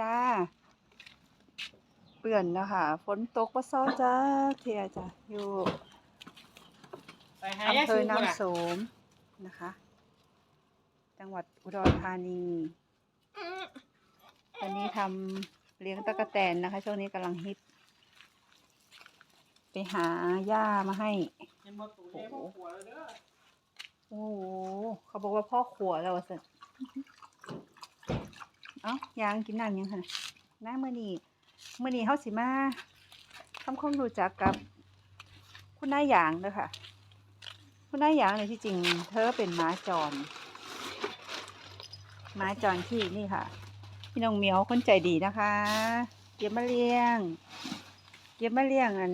จ้า เปื่อนแล้วค่ะ ฝนตกว่าซ้อจ้า เทียจ้ะอยู่ไปหาอำยาเภสูอบก่อนน้ำโสมนะคะ จังหวัดอุดรธานีตอนนี้ทำเลี้ยงตะกแตนนะคะ ช่วงนี้กำลังฮิต ไปหาหญ้ามาให้เห็นบ่ตู่เห็นบ่ขวดแล้วเด้อโอ้โห เขาบอกว่าพ่อขัวแล้วสิเอ้ายังกินน้ำยังค่ะน้าเมื่อนี้เมื่อนี้เขาสิมาทำความรู้จักกับคุณนายหยางเด้อค่ะ คุณนายหยางเนี่ยที่จริง เธอเป็นม้าจรม้าจรที่นี่ค่ะ พี่น้องเมียวคนใจดีนะคะ เก็บมาเลี้ยง เก็บมาเลี้ยงอัน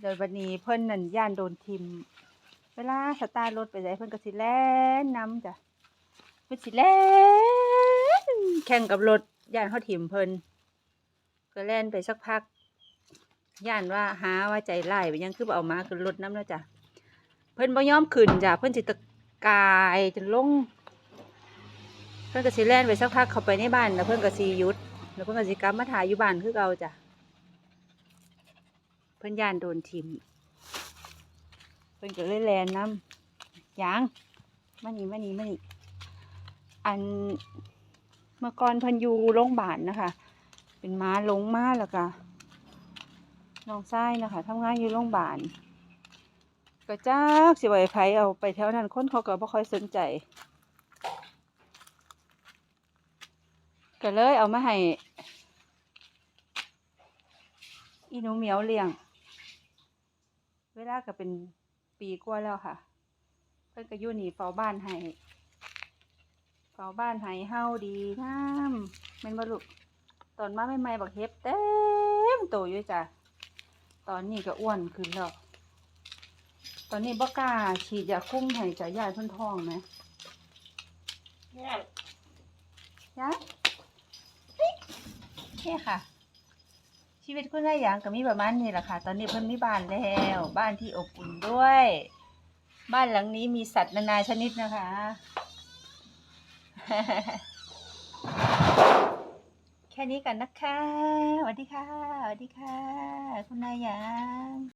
โดยบันนี้เพิ่นนั่นย่านโดนทิม เวลาสตาร์รถไปไหนเพิ่นก็สิแล่นนำจ้ะเพิ่นสิแล่น แข่งกับรถย่านเขาถิ่มเพิ่นก็แล่นไปสักพัก ย่านว่าหาว่าใจร้ายไปยังคือบ่เอามาขึ้นรถน้ำแล้วจ้ะเพิ่นบ่ยอมขึ้นจ้ะเพิ่นสิตกายจนลง เพิ่นก็สิแล่นไปสักพักเข้าไปในบ้านแล้วเพิ่นก็สิยุดแล้วเพิ่นก็สิกลับมาถ่ายอยู่บ้านคือเก่าจ้ะเพิ่นย่านโดนทิมเพิ่นก็เลยแลนน้ำยางมานี่มานี่มานี่อัน มื่อก่อนพิ่นยู่โรงพยาบาลนะคะ เป็นม้าลงม้าแล้วก็น้องชายนะคะทำงานอยู่โรงพยาบาลก็จักสิไหวไผเอาไปแถวนั้นคนเขาก็บ่ค่อยสนใจ ก็เลยเอามาให้อีนูเหมียวเลี้ยง เวลาก็เป็นปีกว่าแล้วค่ะ เพิ่นก็อยู่นี่เฝ้าบ้านให้ ฝ้าบ้านให้เฮาดีน้ำแม่นบ่ลูกตอนมาใหม่ๆบักเฮ็บเต็มโตอยู่จ้ะตอนนี้ก็อ้วนขึ้นแล้วตอนนี้บ่กล้าฉีดยาคุมให้จ้ะยายเพิ่นท้องไหมเนี่ยยายเฮ้ยนี่ค่ะ ชีวิตคุณนายหยางก็มีประมาณนี้แหละค่ะ ตอนนี้เพิ่นมีบ้านแล้ว บ้านที่อบอุ่นด้วย บ้านหลังนี้มีสัตว์นานาชนิดนะคะ แค่นี้กันนะคะสวัสดีค่ะสวัสดีค่ะ คุณนายหยาง